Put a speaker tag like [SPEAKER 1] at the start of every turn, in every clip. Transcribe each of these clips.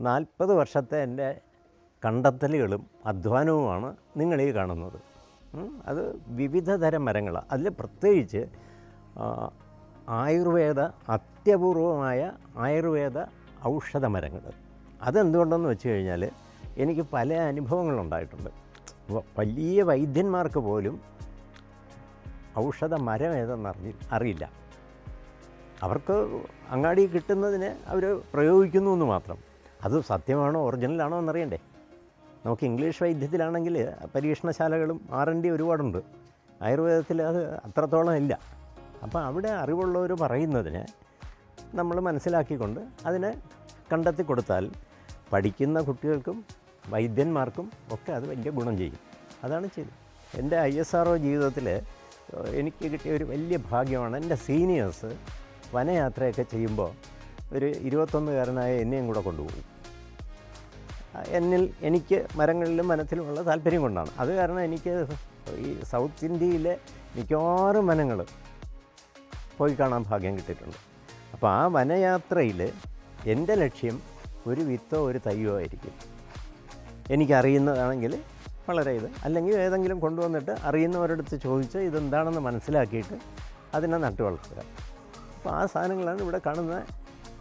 [SPEAKER 1] നാൽപ്പത് വർഷത്തെ എന്റെ കണ്ടെത്തലുകളും അധ്വാനവുമാണ് നിങ്ങൾ ഈ കാണുന്നത്. അത് വിവിധ തരം മരങ്ങളാണ് അതിൽ പ്രത്യേകിച്ച് ആയുർവേദ അത്യപൂർവമായ ആയുർവേദ ഔഷധ മരങ്ങൾ. അതെന്തുകൊണ്ടെന്ന് വെച്ച് കഴിഞ്ഞാൽ എനിക്ക് പല അനുഭവങ്ങളുണ്ടായിട്ടുണ്ട് വലിയ വൈദ്യന്മാർക്ക് പോലും ഔഷധ മരം ഏതെന്ന് അറിയില്ല. അവർക്ക് അങ്ങാടി കിട്ടുന്നതിന് അവർ പ്രയോഗിക്കുന്നു എന്ന് മാത്രം. അത് സത്യമാണോ ഒറിജിനലാണോ എന്നറിയണ്ടേ? നമുക്ക് ഇംഗ്ലീഷ് വൈദ്യത്തിലാണെങ്കിൽ പരീക്ഷണശാലകളും ആർ എൻ ഡി ഒരുപാടുണ്ട്. ആയുർവേദത്തിൽ അത് അത്രത്തോളം ഇല്ല. അപ്പോൾ അവിടെ അറിവുള്ളവർ പറയുന്നതിന് നമ്മൾ മനസ്സിലാക്കിക്കൊണ്ട് അതിനെ കണ്ടെത്തി കൊടുത്താൽ പഠിക്കുന്ന കുട്ടികൾക്കും വൈദ്യന്മാർക്കും ഒക്കെ അത് വലിയ ഗുണം ചെയ്യും. അതാണ് ചെയ്തത്. എന്റെ ഐ എസ് ആർ ഒ ജീവിതത്തിൽ എനിക്ക് കിട്ടിയ ഒരു വലിയ ഭാഗ്യമാണ് എന്റെ സീനിയേഴ്സ് വനയാത്രയൊക്കെ ചെയ്യുമ്പോൾ ഒരു ഇരുപത്തൊന്നുകാരനായ എന്നെയും കൂടെ കൊണ്ടുപോകും എന്നിൽ എനിക്ക് മരങ്ങളിലും വനത്തിലുമുള്ള താല്പര്യം കൊണ്ടാണ്. അത് കാരണം എനിക്ക് ഈ സൗത്ത് ഇന്ത്യയിലെ മിക്കവാറും വനങ്ങൾ പോയി കാണാൻ ഭാഗ്യം കിട്ടിയിട്ടുണ്ട്. അപ്പോൾ ആ വനയാത്രയിൽ എന്റെ ലക്ഷ്യം ഒരു വിത്തോ ഒരു തയ്യോ ആയിരിക്കും. എനിക്കറിയുന്നതാണെങ്കിൽ വളരെ ഇത്. അല്ലെങ്കിൽ ഏതെങ്കിലും കൊണ്ടുവന്നിട്ട് അറിയുന്നവരടുത്ത് ചോദിച്ച് ഇതെന്താണെന്ന് മനസ്സിലാക്കിയിട്ട് അതിനെ നട്ടു വളർത്തുക. അപ്പോൾ ആ സാധനങ്ങളാണ് ഇവിടെ കാണുന്ന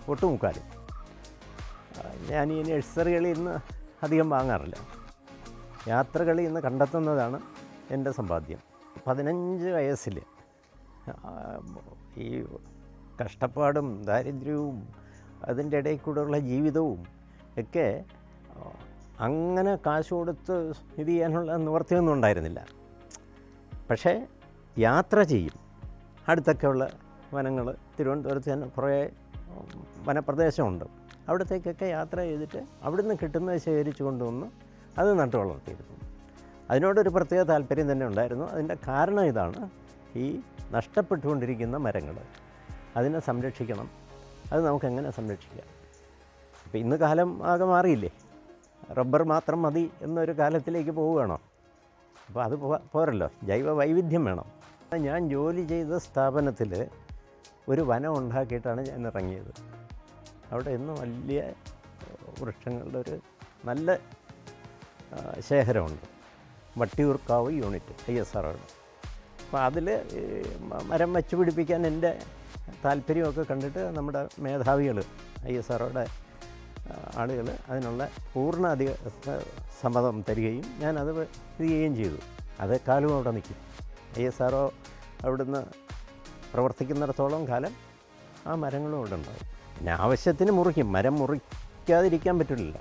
[SPEAKER 1] ഒട്ടുമുക്കാലും. ഞാൻ ഈ നഴ്സറികളിൽ നിന്ന് അധികം വാങ്ങാറില്ല. യാത്രകളിൽ നിന്ന് കണ്ടെത്തുന്നതാണ് എന്റെ സമ്പാദ്യം. പതിനഞ്ച് വയസ്സിൽ ഈ കഷ്ടപ്പാടും ദാരിദ്ര്യവും അതിന്റെ ഇടയിൽ കൂടെയുള്ള ജീവിതവും ഒക്കെ അങ്ങനെ കാശ് കൊടുത്ത് ഇത് ചെയ്യാനുള്ള നിവർത്തിയൊന്നും ഉണ്ടായിരുന്നില്ല. പക്ഷേ യാത്ര ചെയ്യും. അടുത്തൊക്കെയുള്ള വനങ്ങൾ തിരുവനന്തപുരത്ത് തന്നെ കുറേ വനപ്രദേശമുണ്ട്. അവിടത്തേക്കൊക്കെ യാത്ര ചെയ്തിട്ട് അവിടുന്ന് കിട്ടുന്നത് ശേഖരിച്ചു കൊണ്ടുവന്ന് അത് നട്ടു വളർത്തിയിരുന്നു അതിനോടൊരു പ്രത്യേക താല്പര്യം തന്നെ ഉണ്ടായിരുന്നു. അതിന്റെ കാരണം ഇതാണ്. ഈ നഷ്ടപ്പെട്ടുകൊണ്ടിരിക്കുന്ന മരങ്ങൾ അതിനെ സംരക്ഷിക്കണം. അത് നമുക്ക് എങ്ങനെ സംരക്ഷിക്കാം? അപ്പോൾ ഇന്ന് കാലം ആകെ മാറിയില്ലേ? റബ്ബർ മാത്രം മതി എന്നൊരു കാലത്തിലേക്ക് പോവുകയാണോ? അപ്പോൾ അത് പോരല്ലോ. ജൈവ വൈവിധ്യം വേണം. ഞാൻ ജോലി ചെയ്ത സ്ഥാപനത്തിൽ ഒരു വനം ഉണ്ടാക്കിയിട്ടാണ് ഞാൻ ഇറങ്ങിയത്. അവിടെ ഇന്ന് വലിയ വൃക്ഷങ്ങളുടെ ഒരു നല്ല ശേഖരമുണ്ട്. Vattiyoorkavu unit I S R അപ്പോൾ അതിൽ മരം വച്ച് പിടിപ്പിക്കാൻ എന്റെ താല്പര്യമൊക്കെ കണ്ടിട്ട് നമ്മുടെ മേധാവികൾ ഐ എസ് ആറോടെ ആളുകൾ അതിനുള്ള പൂർണ അധിക സമ്മതം തരികയും ഞാൻ ഇത് ചെയ്യുകയും ചെയ്തു. അത് കാലവും അവിടെ നിൽക്കും. ഐ എസ് ആർ അവിടുന്ന് പ്രവർത്തിക്കുന്നിടത്തോളം കാലം ആ മരങ്ങളും അവിടെ ഉണ്ടാവും. പിന്നെ ആവശ്യത്തിന് മുറിക്കും മരം മുറിക്കാതിരിക്കാൻ പറ്റില്ല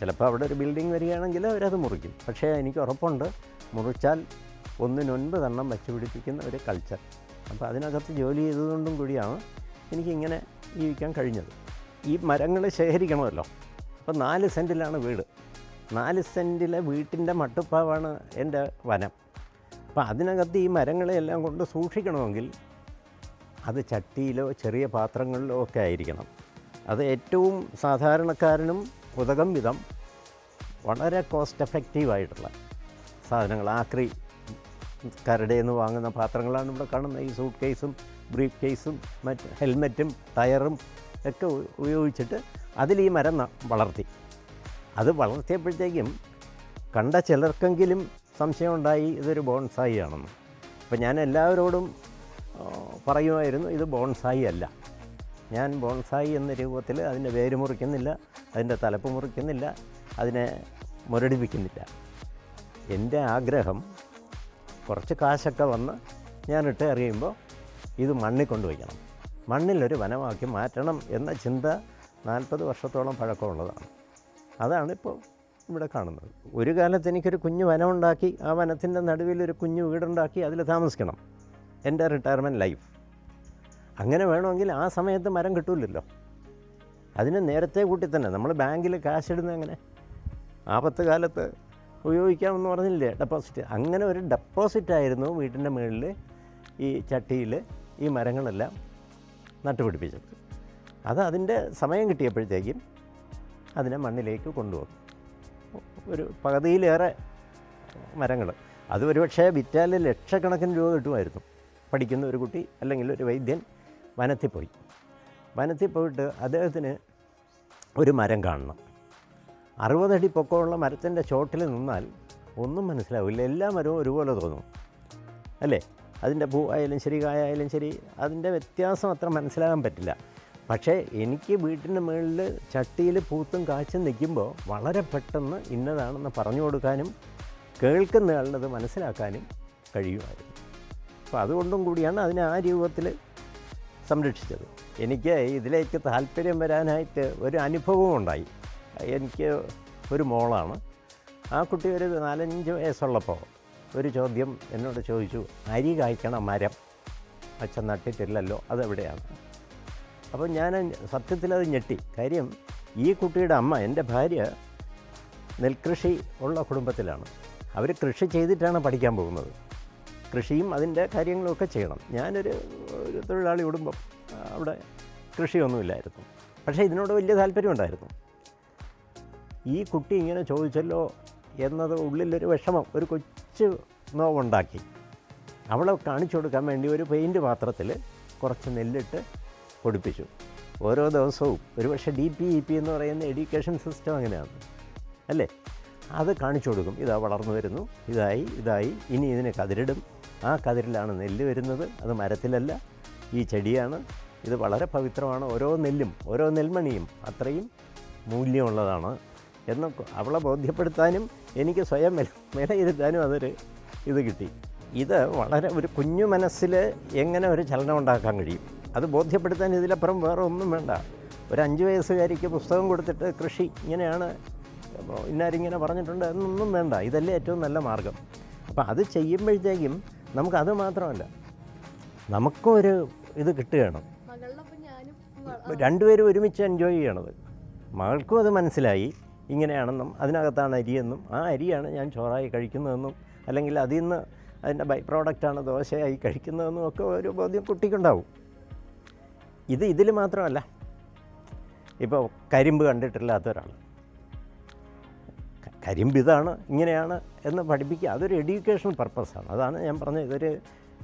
[SPEAKER 1] ചിലപ്പോൾ അവിടെ ഒരു ബിൽഡിംഗ് വരികയാണെങ്കിൽ അവരത് മുറിക്കും. പക്ഷേ എനിക്ക് ഉറപ്പുണ്ട് മുറിച്ചാൽ ഒന്നിനൊൻപതെണ്ണം വെച്ച് പിടിപ്പിക്കുന്ന ഒരു കൾച്ചർ അപ്പോൾ അതിനകത്ത് ജോലി ചെയ്തതുകൊണ്ടും കൂടിയാണ് എനിക്കിങ്ങനെ ജീവിക്കാൻ കഴിഞ്ഞത്. ഈ മരങ്ങൾ ശേഖരിക്കണമല്ലോ. അപ്പോൾ നാല് സെന്റിലാണ് വീട്. നാല് സെന്റിലെ വീട്ടിന്റെ മട്ടുപ്പാവാണ് എന്റെ വനം. അപ്പോൾ അതിനകത്ത് ഈ മരങ്ങളെയെല്ലാം കൊണ്ട് സൂക്ഷിക്കണമെങ്കിൽ അത് ചട്ടിയിലോ ചെറിയ പാത്രങ്ങളിലോ ഒക്കെ ആയിരിക്കണം. അത് ഏറ്റവും സാധാരണക്കാരനും ഉതകം വിധം വളരെ കോസ്റ്റ് എഫക്റ്റീവായിട്ടുള്ള സാധനങ്ങൾ. ആക്രി കരടയിൽ നിന്ന് വാങ്ങുന്ന പാത്രങ്ങളാണ് ഇവിടെ കാണുന്നത്. ഈ സൂട്ട് കേസും ബ്രീഫ് കേസും മറ്റ് ഹെൽമെറ്റും ടയറും ഒക്കെ ഉപയോഗിച്ചിട്ട് അതിൽ ഈ മരം വളർത്തി. അത് വളർത്തിയപ്പോഴത്തേക്കും കണ്ട ചിലർക്കെങ്കിലും സംശയമുണ്ടായി ഇതൊരു ബോൺസായി ആണെന്ന്. അപ്പോൾ ഞാൻ എല്ലാവരോടും പറയുമായിരുന്നു ഇത് ബോൺസായി അല്ല. ഞാൻ ബോൺസായി എന്ന രൂപത്തിൽ അതിന്റെ വേര് മുറിക്കുന്നില്ല അതിന്റെ തലപ്പ് മുറിക്കുന്നില്ല അതിനെ മുരടിപ്പിക്കുന്നില്ല. എന്റെ ആഗ്രഹം കുറച്ച് കാശൊക്കെ വന്ന് ഞാൻ ഇട്ട് എറിയുമ്പോൾ ഇത് മണ്ണിൽ കൊണ്ടുവയ്ക്കണം. മണ്ണിലൊരു വനമാക്കി മാറ്റണം എന്ന ചിന്ത നാൽപ്പത് വർഷത്തോളം പഴക്കമുള്ളതാണ്. അതാണ് ഇപ്പോൾ ഇവിടെ കാണുന്നത്. ഒരു കാലത്ത് എനിക്കൊരു കുഞ്ഞു വനമുണ്ടാക്കി ആ വനത്തിന്റെ നടുവിൽ ഒരു കുഞ്ഞു വീടുണ്ടാക്കി അതിൽ താമസിക്കണം. എന്റെ റിട്ടയർമെന്റ് ലൈഫ് അങ്ങനെ വേണമെങ്കിൽ ആ സമയത്ത് മരം കിട്ടൂലല്ലോ. അതിന് നേരത്തെ കൂട്ടി തന്നെ. നമ്മൾ ബാങ്കിൽ കാശിടുന്നത് എങ്ങനെ? ആപത്ത് കാലത്ത് ഉപയോഗിക്കാമെന്ന് പറഞ്ഞില്ലേ? ഡെപ്പോസിറ്റ് അങ്ങനെ ഒരു ഡെപ്പോസിറ്റ് ആയിരുന്നു വീട്ടിന്റെ മുകളിൽ ഈ ചട്ടിയിൽ ഈ മരങ്ങളെല്ലാം നട്ടുപിടിപ്പിച്ചത്. അത് അതിന്റെ സമയം കിട്ടിയപ്പോഴത്തേക്കും അതിനെ മണ്ണിലേക്ക് കൊണ്ടുപോകും ഒരു പകുതിയിലേറെ മരങ്ങൾ. അത് ഒരുപക്ഷേ വിറ്റാൽ ലക്ഷക്കണക്കിന് രൂപ കിട്ടുമായിരുന്നു. പഠിക്കുന്ന ഒരു കുട്ടി അല്ലെങ്കിൽ ഒരു വൈദ്യൻ വനത്തിൽ പോയി. വനത്തിൽ പോയിട്ട് അദ്ദേഹത്തിന് ഒരു മരം കാണണം. അറുപതടി പൊക്കമുള്ള മരത്തിന്റെ ചോട്ടിൽ നിന്നാൽ ഒന്നും മനസ്സിലാവില്ല. എല്ലാ മരവും ഒരുപോലെ തോന്നും. അല്ലേ? അതിന്റെ പൂ ആയാലും ശരി കായായാലും ശരി അതിന്റെ വ്യത്യാസം അത്ര മനസ്സിലാകാൻ പറ്റില്ല. പക്ഷേ എനിക്ക് വീട്ടിന്റെ മുകളിൽ ചട്ടിയിൽ പൂത്തും കാച്ചും നിൽക്കുമ്പോൾ വളരെ പെട്ടെന്ന് ഇന്നതാണെന്ന് പറഞ്ഞു കൊടുക്കാനും കേൾക്കുന്ന ആളിനത് മനസ്സിലാക്കാനും കഴിയുമായിരുന്നു. അപ്പോൾ അതുകൊണ്ടും കൂടിയാണ് അതിനെ ആ രൂപത്തിൽ സംരക്ഷിച്ചത്. എനിക്ക് ഇതിലേക്ക് താല്പര്യം വരാനായിട്ട് ഒരു അനുഭവവും ഉണ്ടായി. എനിക്ക് ഒരു മോളാണ്. ആ കുട്ടി ഒരു നാലഞ്ച് വയസ്സുള്ളപ്പോൾ ഒരു ചോദ്യം എന്നോട് ചോദിച്ചു അരി കായ്ക്കണ മരം അച്ഛൻ നട്ടിട്ടില്ലല്ലോ അതെവിടെയാണ്? അപ്പോൾ ഞാൻ സത്യത്തിൽ അത് ഞെട്ടി. കാര്യം ഈ കുട്ടിയുടെ അമ്മ എന്റെ ഭാര്യ നെൽകൃഷി ഉള്ള കുടുംബത്തിലാണ്. അവർ കൃഷി ചെയ്തിട്ടാണ് പഠിക്കാൻ പോകുന്നത്. കൃഷിയും അതിന്റെ കാര്യങ്ങളൊക്കെ ചെയ്യണം. ഞാനൊരു ഒരു തൊഴിലാളി ആ, അവിടെ കൃഷിയൊന്നുമില്ലായിരുന്നു. പക്ഷേ ഇതിനോട് വലിയ താല്പര്യമുണ്ടായിരുന്നു ഈ കുട്ടി ഇങ്ങനെ ചോദിച്ചല്ലോ എന്നത് ഉള്ളിലൊരു വിഷമം ഒരു കൊച്ചു നോവുണ്ടാക്കി. അവളെ കാണിച്ചു കൊടുക്കാൻ വേണ്ടി ഒരു പെയിന്റ് പാത്രത്തിൽ കുറച്ച് നെല്ലിട്ട് പൊടിപ്പിച്ചു. ഓരോ ദിവസവും ഒരുപക്ഷെ ഡി പി ഇ പി എന്ന് പറയുന്ന എഡ്യൂക്കേഷൻ സിസ്റ്റം അങ്ങനെയാണ് അല്ലേ? അത് കാണിച്ചു കൊടുക്കും. ഇതാ വളർന്നു വരുന്നു ഇതായി ഇതായി ഇനി ഇതിനെ കതിരിടും. ആ കതിരിലാണ് നെല്ല് വരുന്നത്. അത് മരത്തിലല്ല ഈ ചെടിയാണ്. ഇത് വളരെ പവിത്രമാണ്. ഓരോ നെല്ലും ഓരോ നെൽമണിയും അത്രയും മൂല്യമുള്ളതാണ് എന്ന് അവളെ ബോധ്യപ്പെടുത്താനും എനിക്ക് സ്വയം വില വിലയിരുത്താനും അതൊരു ഇത് കിട്ടി. ഇത് വളരെ ഒരു കുഞ്ഞു മനസ്സിൽ എങ്ങനെ ഒരു ചലനം ഉണ്ടാക്കാൻ കഴിയും? അത് ബോധ്യപ്പെടുത്താൻ ഇതിലപ്പുറം വേറെ ഒന്നും വേണ്ട. ഒരു അഞ്ച് വയസ്സുകാരിക്ക് പുസ്തകം കൊടുത്തിട്ട് കൃഷി ഇങ്ങനെയാണ് ഇന്നാരിങ്ങനെ പറഞ്ഞിട്ടുണ്ട് എന്നൊന്നും വേണ്ട. ഇതല്ലേ ഏറ്റവും നല്ല മാർഗം. അപ്പോൾ അത് ചെയ്യുമ്പോഴത്തേക്കും നമുക്കത് മാത്രമല്ല നമുക്കും ഒരു ഇത് കിട്ടുകയാണ്. രണ്ടുപേരും ഒരുമിച്ച് എൻജോയ് ചെയ്യണത്. മകൾക്കും അത് മനസ്സിലായി. ഇങ്ങനെയാണെന്നും അതിനകത്താണ് അരിയെന്നും ആ അരിയാണ് ഞാൻ ചോറായി കഴിക്കുന്നതെന്നും അല്ലെങ്കിൽ അതിൽ നിന്ന് അതിന്റെ ബൈ പ്രോഡക്റ്റാണ് ദോശയായി കഴിക്കുന്നതെന്നും ഒക്കെ ഒരു ബോധ്യം കുട്ടിക്കുണ്ടാവും. ഇത് ഇതിൽ മാത്രമല്ല. ഇപ്പോൾ കരിമ്പ് കണ്ടിട്ടില്ലാത്ത ഒരാൾ. ക- കരിമ്പ് ഇതാണ് ഇങ്ങനെയാണ് എന്ന് പഠിപ്പിക്കുക. അതൊരു എഡ്യൂക്കേഷൻ പർപ്പസാണ് അതാണ് ഞാൻ പറഞ്ഞത്. ഇതൊരു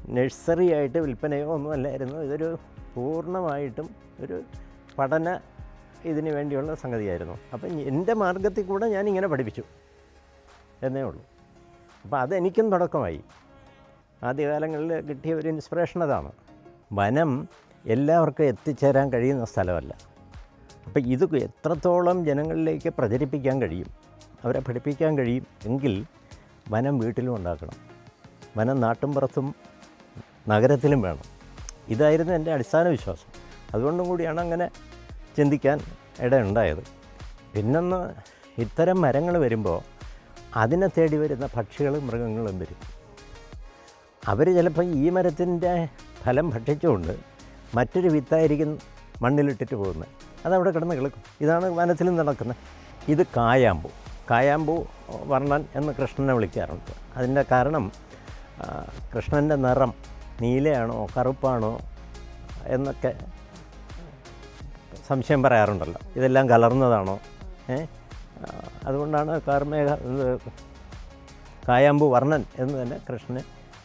[SPEAKER 1] നഴ്സറി ആയിട്ട് വിൽപ്പനയോ ഒന്നും അല്ലായിരുന്നു. ഇതൊരു പൂർണമായിട്ടും ഒരു പഠന ഇതിന് വേണ്ടിയുള്ള സംഗതിയായിരുന്നു. അപ്പം എന്റെ മാർഗത്തിൽ കൂടെ ഞാൻ ഇങ്ങനെ പഠിപ്പിച്ചു എന്നേ ഉള്ളൂ. അപ്പോൾ അതെനിക്കും തുടക്കമായി. ആദ്യകാലങ്ങളിൽ കിട്ടിയ ഒരു ഇൻസ്പിറേഷൻ അതാണ്. വനം എല്ലാവർക്കും എത്തിച്ചേരാൻ കഴിയുന്ന സ്ഥലമല്ല. അപ്പോൾ ഇത് എത്രത്തോളം ജനങ്ങളിലേക്ക് പ്രചരിപ്പിക്കാൻ കഴിയും? അവരെ പഠിപ്പിക്കാൻ കഴിയും എങ്കിൽ വനം വീട്ടിലും ഉണ്ടാക്കണം. വനം നാട്ടുംപുറത്തും നഗരത്തിലും വേണം. ഇതായിരുന്നു എന്റെ അടിസ്ഥാന വിശ്വാസം. അതുകൊണ്ടും കൂടിയാണ് അങ്ങനെ ചിന്തിക്കാൻ ഇടയുണ്ടായത്. പിന്നൊന്ന് ഇത്തരം മരങ്ങൾ വരുമ്പോൾ അതിനെ തേടി വരുന്ന പക്ഷികളും മൃഗങ്ങളും വരും അവർ ചിലപ്പോൾ ഈ മരത്തിന്റെ ഫലം ഭക്ഷിച്ചുകൊണ്ട് മറ്റൊരു വിത്തായിരിക്കും മണ്ണിലിട്ടിട്ട് പോകുന്നത്. അതവിടെ കിടന്ന് കിളക്കും ഇതാണ് വനത്തിൽ നടക്കുന്നത്. ഇത് കായാമ്പൂ. കായാമ്പൂ വർണൻ എന്ന് കൃഷ്ണനെ വിളിക്കാറുണ്ട്. അതിന്റെ കാരണം കൃഷ്ണന്റെ നിറം നീലയാണോ കറുപ്പാണോ എന്നൊക്കെ സംശയം പറയാറുണ്ടല്ലോ. ഇതെല്ലാം കലർന്നതാണോ? ഏ? അതുകൊണ്ടാണ് കാർമേഘ കായാമ്പു വർണൻ എന്ന് തന്നെ കൃഷ്ണന്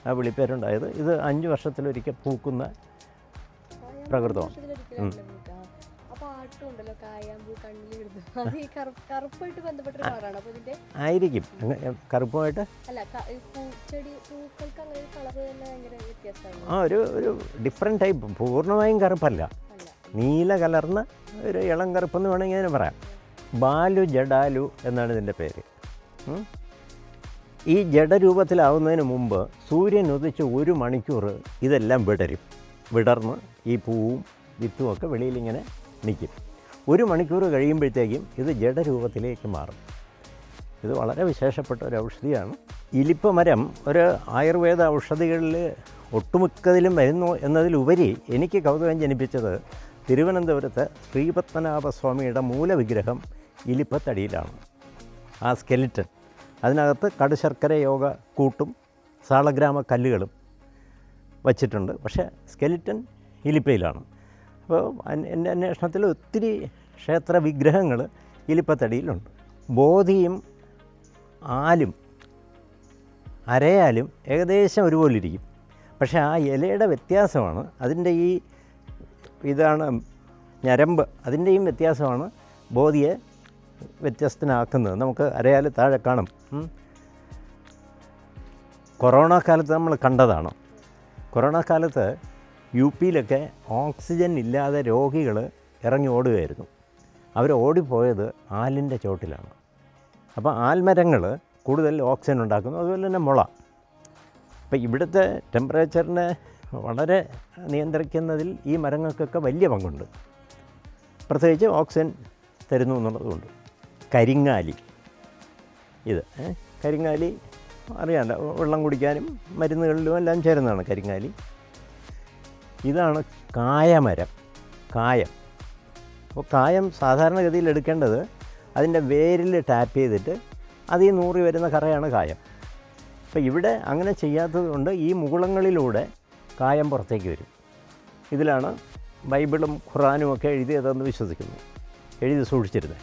[SPEAKER 1] ആ വിളിപ്പേരുണ്ടായത്. ഇത് അഞ്ച് വർഷത്തിലൊരിക്കൽ പൂക്കുന്ന പ്രകൃതമാണ്.
[SPEAKER 2] കായാമ്പൂ
[SPEAKER 1] ആയിരിക്കും. കറുപ്പുമായിട്ട് ആ ഒരു ഒരു ഡിഫറെന്റ് ടൈപ്പ് പൂർണമായും കറുപ്പല്ല. നീല കലർന്ന ഒരു ഇളം കറുപ്പെന്ന് വേണമെങ്കിൽ അതിന് പറയാം. ബാലു ജഡാലു എന്നാണ് ഇതിന്റെ പേര്. ഈ ജഡരൂപത്തിലാവുന്നതിന് മുമ്പ് സൂര്യൻ ഉദിച്ച് ഒരു മണിക്കൂർ ഇതെല്ലാം വിടരും. വിടർന്ന് ഈ പൂവും വിത്തുമൊക്കെ വെളിയിലിങ്ങനെ നിൽക്കും ഒരു മണിക്കൂർ കഴിയുമ്പോഴത്തേക്കും ഇത് ജഡരൂപത്തിലേക്ക് മാറും. ഇത് വളരെ വിശേഷപ്പെട്ട ഒരു ഔഷധിയാണ്. ഇലിപ്പ മരം ഒരു ആയുർവേദ ഔഷധികളിൽ ഒട്ടുമിക്കതിലും വരുന്നു എന്നതിലുപരി എനിക്ക് കൗതുകം ജനിപ്പിച്ചത് തിരുവനന്തപുരത്ത് ശ്രീപത്മനാഭസ്വാമിയുടെ മൂലവിഗ്രഹം ഇലിപ്പത്തടിയിലാണ്. ആ സ്കെലിറ്റൻ. അതിനകത്ത് കടുശർക്കര യോഗ കൂട്ടും സാളഗ്രാമ കല്ലുകളും വച്ചിട്ടുണ്ട്. പക്ഷേ സ്കെലിറ്റൻ ഇലിപ്പയിലാണ്. അപ്പോൾ എന്റെ അന്വേഷണത്തിൽ ഒത്തിരി ക്ഷേത്ര വിഗ്രഹങ്ങൾ ഇലിപ്പത്തടിയിലുണ്ട്. ബോധിയും ആലും അരയാലും ഏകദേശം ഒരുപോലെ ഇരിക്കും പക്ഷേ ആ ഇലയുടെ വ്യത്യാസമാണ്. അതിന്റെ ഈ ഇതാണ് ഞരമ്പ് അതിന്റെയും വ്യത്യാസമാണ് ബോധിയെ വ്യത്യസ്തനാക്കുന്നത്. നമുക്ക് അരയാൽ താഴെ കാണും. കൊറോണ കാലത്ത് നമ്മൾ കണ്ടതാണ്. കൊറോണ കാലത്ത് യു പിയിലൊക്കെ ഓക്സിജൻ ഇല്ലാതെ രോഗികൾ ഇറങ്ങി ഓടുകയായിരുന്നു. അവർ ഓടിപ്പോയത് ആലിന്റെ ചോട്ടിലാണ്. അപ്പോൾ ആൽമരങ്ങൾ കൂടുതൽ ഓക്സിജൻ ഉണ്ടാക്കുന്നു അതുപോലെ തന്നെ മുള. അപ്പോൾ ഇവിടുത്തെ ടെമ്പറേച്ചറിനെ വളരെ നിയന്ത്രിക്കുന്നതിൽ ഈ മരങ്ങൾക്കൊക്കെ വലിയ പങ്കുണ്ട്. പ്രത്യേകിച്ച് ഓക്സിജൻ തരുന്നു എന്നുള്ളതുകൊണ്ട്. കരിങ്ങാലി. ഇത് കരിങ്ങാലി അറിയാമല്ലോ വെള്ളം കുടിക്കാനും മരുന്നുകളിലും എല്ലാം ചേരുന്നതാണ് കരിങ്ങാലി. ഇതാണ് കായമരം കായം. അപ്പോൾ കായം സാധാരണഗതിയിൽ എടുക്കേണ്ടത് അതിന്റെ വേരിൽ ടാപ്പ് ചെയ്തിട്ട് അതിൽ നൂറി വരുന്ന കറയാണ് കായം. അപ്പോൾ ഇവിടെ അങ്ങനെ ചെയ്യാത്തത് കൊണ്ട് ഈ മുകുളങ്ങളിലൂടെ കായം പുറത്തേക്ക് വരും. ഇതിലാണ് ബൈബിളും ഖുറാനും ഒക്കെ എഴുതിയതെന്ന് വിശ്വസിക്കുന്നു. എഴുതി സൂക്ഷിച്ചിരുന്നത്.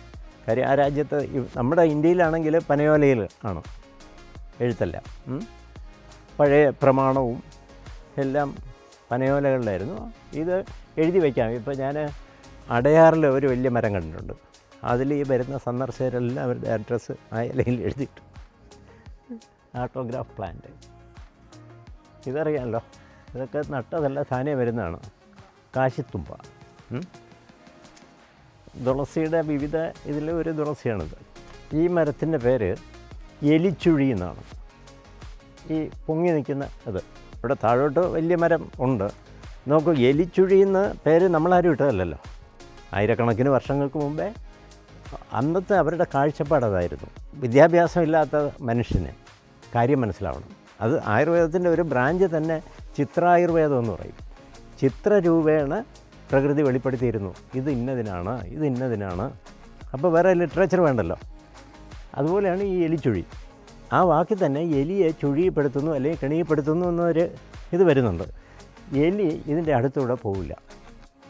[SPEAKER 1] കാര്യം ആ രാജ്യത്ത് നമ്മുടെ ഇന്ത്യയിലാണെങ്കിൽ പനയോലയിൽ ആണ്. എഴുത്തല്ല. പഴയ പ്രമാണവും എല്ലാം പനയോലകളിലായിരുന്നു. ഇത് എഴുതി വയ്ക്കാം ഇപ്പോൾ ഞാൻ അടയാറിൽ ഒരു വലിയ മരം കണ്ടിട്ടുണ്ട്. അതിൽ ഈ വരുന്ന സന്ദർശകരെല്ലാം അവരുടെ അഡ്രസ്സ് ആ ഇലയിൽ എഴുതിയിട്ടു ആട്ടോഗ്രാഫ് പ്ലാന്റ് ഇതറിയാമല്ലോ ഇതൊക്കെ നട്ടതല്ല സാധനം വരുന്നതാണ്. കാശിത്തുമ്പ. തുളസിയുടെ വിവിധ ഇതിൽ ഒരു തുളസിയാണിത്. ഈ മരത്തിന്റെ പേര് എലിച്ചുഴി എന്നാണ്. ഈ പൊങ്ങി നിൽക്കുന്ന ഇത് ഇവിടെ താഴോട്ട് വലിയ മരം ഉണ്ട്. നോക്കൂ എലിച്ചുഴി എന്ന് പേര് നമ്മളാരും ഇട്ടതല്ലല്ലോ. ആയിരക്കണക്കിന് വർഷങ്ങൾക്ക് മുമ്പേ അന്നത്തെ അവരുടെ കാഴ്ചപ്പാടതായിരുന്നു വിദ്യാഭ്യാസമില്ലാത്ത മനുഷ്യന് കാര്യം മനസ്സിലാവണം. അത് ആയുർവേദത്തിന്റെ ഒരു ബ്രാഞ്ച് തന്നെ ചിത്രായുർവേദം എന്ന് പറയും. ചിത്രരൂപേണ പ്രകൃതി വെളിപ്പെടുത്തിയിരുന്നു. ഇത് ഇന്നതിനാണ് ഇത് ഇന്നതിനാണ്. അപ്പോൾ വേറെ ലിറ്ററേച്ചർ വേണ്ടല്ലോ. അതുപോലെയാണ് ഈ എലിച്ചുഴി. ആ വാക്കിൽ തന്നെ എലിയെ ചുഴിയപ്പെടുത്തുന്നു അല്ലെങ്കിൽ കിണിയപ്പെടുത്തുന്നു എന്നൊരു ഇത് വരുന്നുണ്ട്. എലി ഇതിന്റെ അടുത്തൂടെ പോവില്ല.